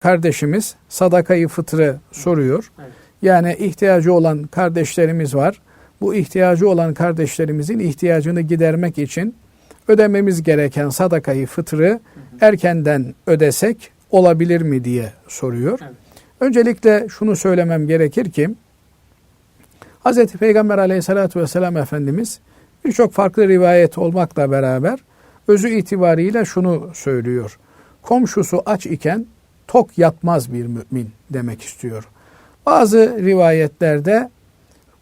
kardeşimiz sadakayı fıtrı soruyor. Evet. Yani ihtiyacı olan kardeşlerimiz var. Bu ihtiyacı olan kardeşlerimizin ihtiyacını gidermek için ödememiz gereken sadakayı fıtrı erkenden ödesek olabilir mi diye soruyor. Evet. Öncelikle şunu söylemem gerekir ki Hz. Peygamber aleyhissalatü vesselam Efendimiz birçok farklı rivayet olmakla beraber özü itibariyle şunu söylüyor. Komşusu aç iken tok yatmaz bir mümin demek istiyor. Bazı rivayetlerde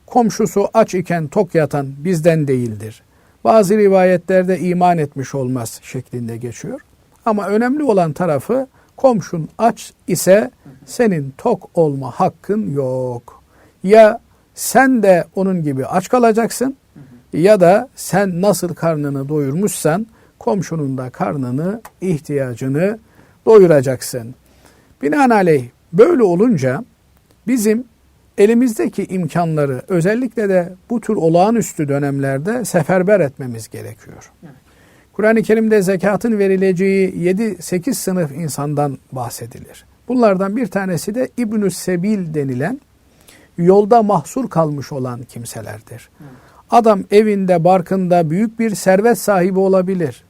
komşusu aç iken tok yatan bizden değildir. Bazı rivayetlerde iman etmiş olmaz şeklinde geçiyor. Ama önemli olan tarafı komşun aç ise senin tok olma hakkın yok. Ya sen de onun gibi aç kalacaksın ya da sen nasıl karnını doyurmuşsan komşunun da karnını, ihtiyacını doyuracaksın. Binaenaleyh böyle olunca bizim elimizdeki imkanları özellikle de bu tür olağanüstü dönemlerde seferber etmemiz gerekiyor. Evet. Kur'an-ı Kerim'de zekatın verileceği 7-8 sınıf insandan bahsedilir. Bunlardan bir tanesi de İbnü Sebil denilen yolda mahsur kalmış olan kimselerdir. Adam evinde, barkında büyük bir servet sahibi olabilir.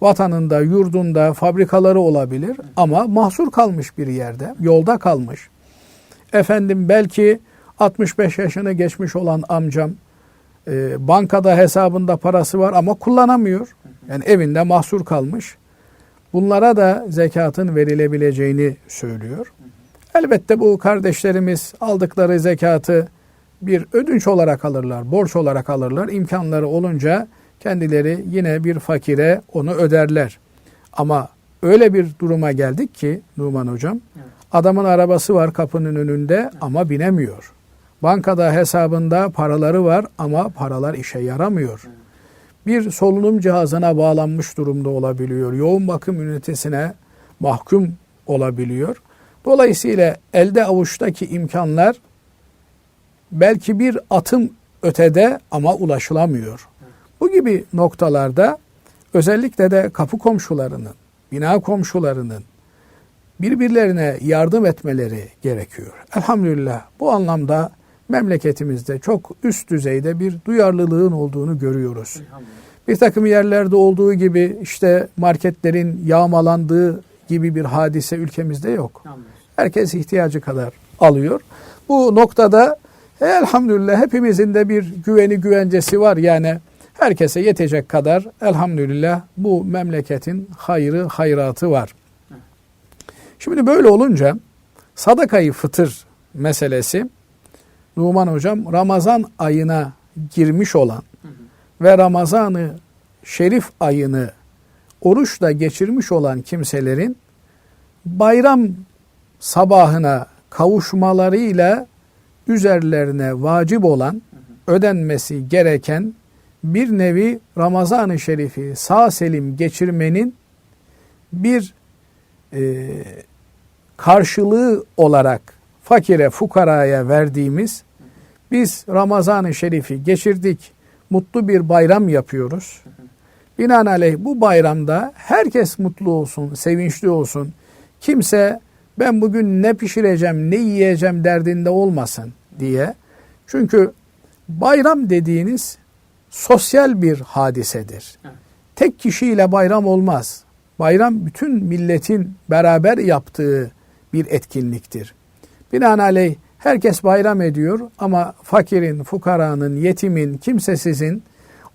Vatanında, yurdunda, fabrikaları olabilir ama mahsur kalmış bir yerde, yolda kalmış. Efendim belki 65 yaşını geçmiş olan amcam e, bankada hesabında parası var ama kullanamıyor. Yani evinde mahsur kalmış. Bunlara da zekatın verilebileceğini söylüyor. Elbette bu kardeşlerimiz aldıkları zekatı bir ödünç olarak alırlar, borç olarak alırlar. İmkanları olunca kendileri yine bir fakire onu öderler. Ama öyle bir duruma geldik ki Numan Hocam, Evet. adamın arabası var kapının önünde ama binemiyor. Bankada hesabında paraları var ama paralar işe yaramıyor. Bir solunum cihazına bağlanmış durumda olabiliyor. Yoğun bakım ünitesine mahkum olabiliyor. Dolayısıyla elde avuçtaki imkanlar belki bir atım ötede ama ulaşılamıyor. Bu gibi noktalarda özellikle de kapı komşularının, bina komşularının birbirlerine yardım etmeleri gerekiyor. Elhamdülillah bu anlamda memleketimizde çok üst düzeyde bir duyarlılığın olduğunu görüyoruz. Bir takım yerlerde olduğu gibi işte marketlerin yağmalandığı gibi bir hadise ülkemizde yok. Herkes ihtiyacı kadar alıyor. Bu noktada elhamdülillah hepimizin de bir güveni güvencesi var. Yani herkese yetecek kadar elhamdülillah bu memleketin hayrı hayratı var. Şimdi böyle olunca sadakayı fıtır meselesi Numan Hocam Ramazan ayına girmiş olan ve Ramazan'ı şerif ayını oruçla geçirmiş olan kimselerin bayram sabahına kavuşmalarıyla üzerlerine vacip olan ödenmesi gereken bir nevi Ramazan-ı Şerif'i sağ selim geçirmenin bir e, karşılığı olarak fakire fukaraya verdiğimiz biz Ramazan-ı Şerif'i geçirdik, mutlu bir bayram yapıyoruz. Binaenaleyh bu bayramda herkes mutlu olsun, sevinçli olsun. Kimse ben bugün ne pişireceğim, ne yiyeceğim derdinde olmasın diye. Çünkü bayram dediğiniz sosyal bir hadisedir. Evet. Tek kişiyle bayram olmaz. Bayram bütün milletin beraber yaptığı bir etkinliktir. Binaenaleyh herkes bayram ediyor ama fakirin, fukaranın, yetimin, kimsesizin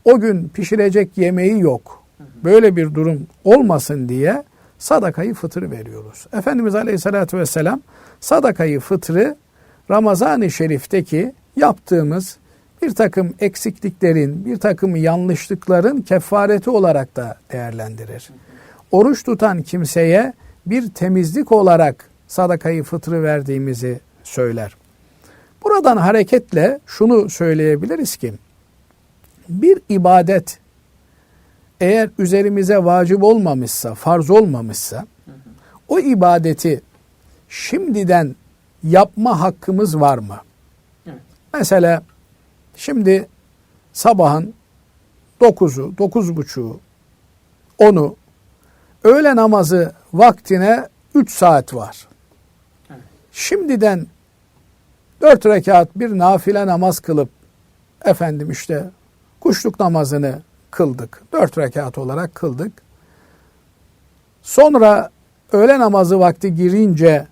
o gün pişirecek yemeği yok. Böyle bir durum olmasın diye sadakayı fıtır veriyoruz. Efendimiz Aleyhisselatü Vesselam sadakayı fıtrı Ramazan-ı Şerif'teki yaptığımız bir takım eksikliklerin, bir takım yanlışlıkların kefareti olarak da değerlendirir. Oruç tutan kimseye bir temizlik olarak sadakayı fıtrı verdiğimizi söyler. Buradan hareketle şunu söyleyebiliriz ki bir ibadet eğer üzerimize vacip olmamışsa, farz olmamışsa o ibadeti şimdiden yapma hakkımız var mı? Evet. Mesela şimdi sabahın 9'u, 9.30'u, 10'u öğle namazı vaktine 3 saat var. Şimdiden 4 rekat bir nafile namaz kılıp efendim işte kuşluk namazını kıldık. 4 rekat olarak kıldık. Sonra öğle namazı vakti girince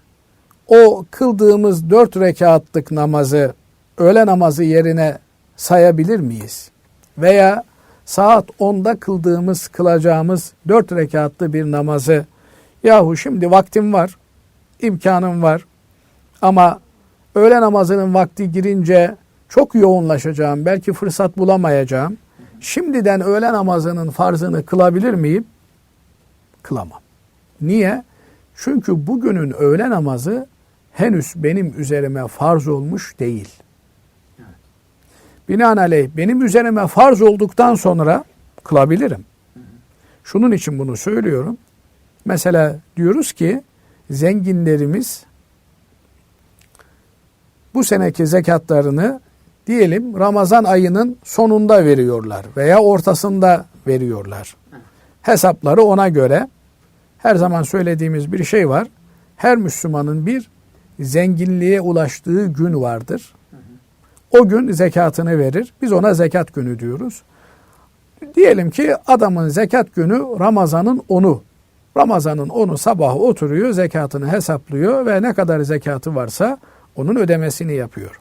o kıldığımız 4 rekatlık namazı öğle namazı yerine sayabilir miyiz? Veya saat 10'da kıldığımız, kılacağımız 4 rekatlı bir namazı yahu şimdi vaktim var, imkanım var ama öğle namazının vakti girince çok yoğunlaşacağım, belki fırsat bulamayacağım. Şimdiden öğle namazının farzını kılabilir miyim? Kılamam. Niye? Çünkü bugünün öğle namazı henüz benim üzerime farz olmuş değil. Binaenaleyh benim üzerime farz olduktan sonra kılabilirim. Şunun için bunu söylüyorum. Mesela diyoruz ki zenginlerimiz bu seneki zekatlarını diyelim Ramazan ayının sonunda veriyorlar veya ortasında veriyorlar. Hesapları ona göre her zaman söylediğimiz bir şey var. Her Müslümanın bir zenginliğe ulaştığı gün vardır. O gün zekatını verir. Biz ona zekat günü diyoruz. Diyelim ki adamın zekat günü Ramazan'ın 10'u. Ramazan'ın 10'u sabah oturuyor, zekatını hesaplıyor ve ne kadar zekatı varsa onun ödemesini yapıyor.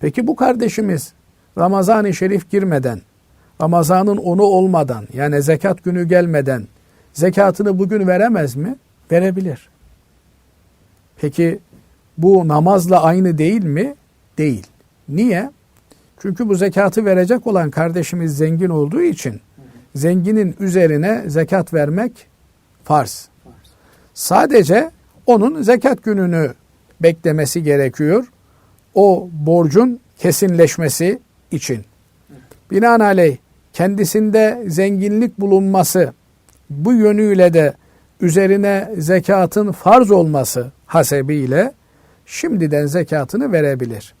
Peki bu kardeşimiz Ramazan-ı Şerif girmeden, Ramazan'ın 10'u olmadan yani zekat günü gelmeden zekatını bugün veremez mi? Verebilir. Peki bu namazla aynı değil mi? Değil. Niye? Çünkü bu zekatı verecek olan kardeşimiz zengin olduğu için zenginin üzerine zekat vermek farz. Sadece onun zekat gününü beklemesi gerekiyor. O borcun kesinleşmesi için. Binaenaleyh kendisinde zenginlik bulunması bu yönüyle de üzerine zekatın farz olması hasebiyle şimdiden zekatını verebilir.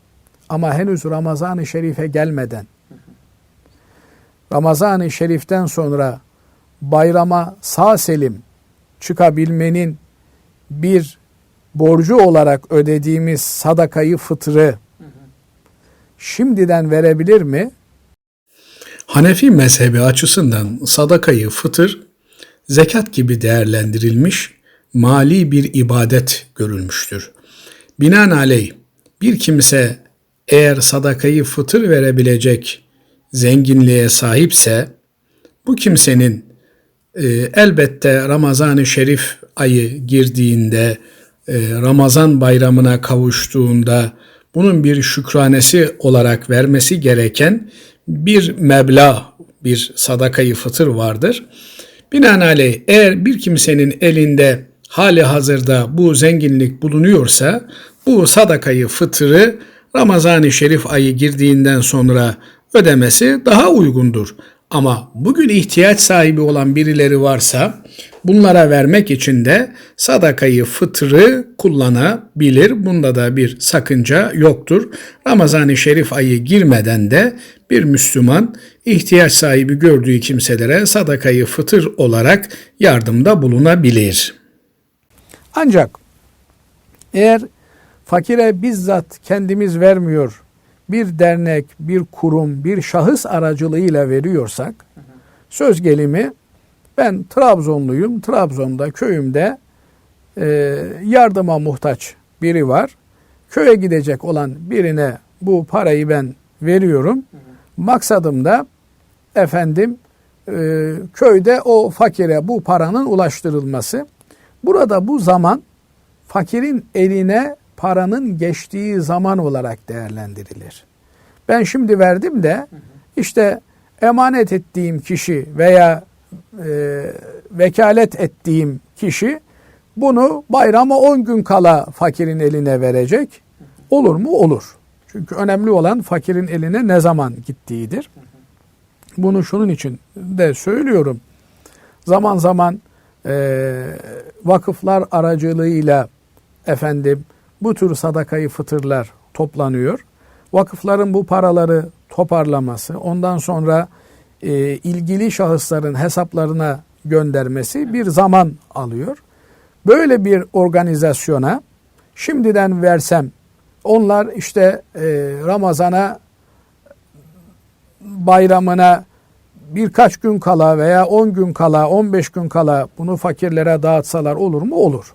Ama henüz Ramazan-ı Şerif'e gelmeden Ramazan-ı Şerif'ten sonra bayrama sağ selim çıkabilmenin bir borcu olarak ödediğimiz sadakayı fıtrı şimdiden verebilir mi? Hanefi mezhebi açısından sadakayı fıtır zekat gibi değerlendirilmiş mali bir ibadet görülmüştür. Binaenaleyh bir kimse eğer sadakayı fıtır verebilecek zenginliğe sahipse bu kimsenin e, elbette Ramazan-ı Şerif ayı girdiğinde e, Ramazan bayramına kavuştuğunda bunun bir şükranesi olarak vermesi gereken bir meblağ, bir sadakayı fıtır vardır. Binaenaleyh eğer bir kimsenin elinde hali hazırda bu zenginlik bulunuyorsa bu sadakayı fıtırı Ramazan-ı Şerif ayı girdiğinden sonra ödemesi daha uygundur. Ama bugün ihtiyaç sahibi olan birileri varsa bunlara vermek için de sadakayı fıtrı kullanabilir. Bunda da bir sakınca yoktur. Ramazan-ı Şerif ayı girmeden de bir Müslüman ihtiyaç sahibi gördüğü kimselere sadakayı fıtır olarak yardımda bulunabilir. Ancak eğer fakire bizzat kendimiz vermiyor, bir dernek, bir kurum, bir şahıs aracılığıyla veriyorsak, söz gelimi ben Trabzonluyum, Trabzon'da köyümde e, yardıma muhtaç biri var. Köye gidecek olan birine bu parayı ben veriyorum. Maksadım da efendim e, köyde o fakire bu paranın ulaştırılması. Burada bu zaman fakirin eline paranın geçtiği zaman olarak değerlendirilir. Ben şimdi verdim de işte emanet ettiğim kişi veya e, vekalet ettiğim kişi bunu bayrama 10 gün kala fakirin eline verecek. Olur mu? Olur. Çünkü önemli olan fakirin eline ne zaman gittiğidir. Bunu şunun için de söylüyorum. Zaman zaman e, vakıflar aracılığıyla efendim bu tür sadakayı fıtırlar toplanıyor. Vakıfların bu paraları toparlaması, ondan sonra e, ilgili şahısların hesaplarına göndermesi bir zaman alıyor. Böyle bir organizasyona şimdiden versem onlar işte e, Ramazan'a bayramına birkaç gün kala veya 10 gün kala 15 gün kala bunu fakirlere dağıtsalar olur mu? Olur.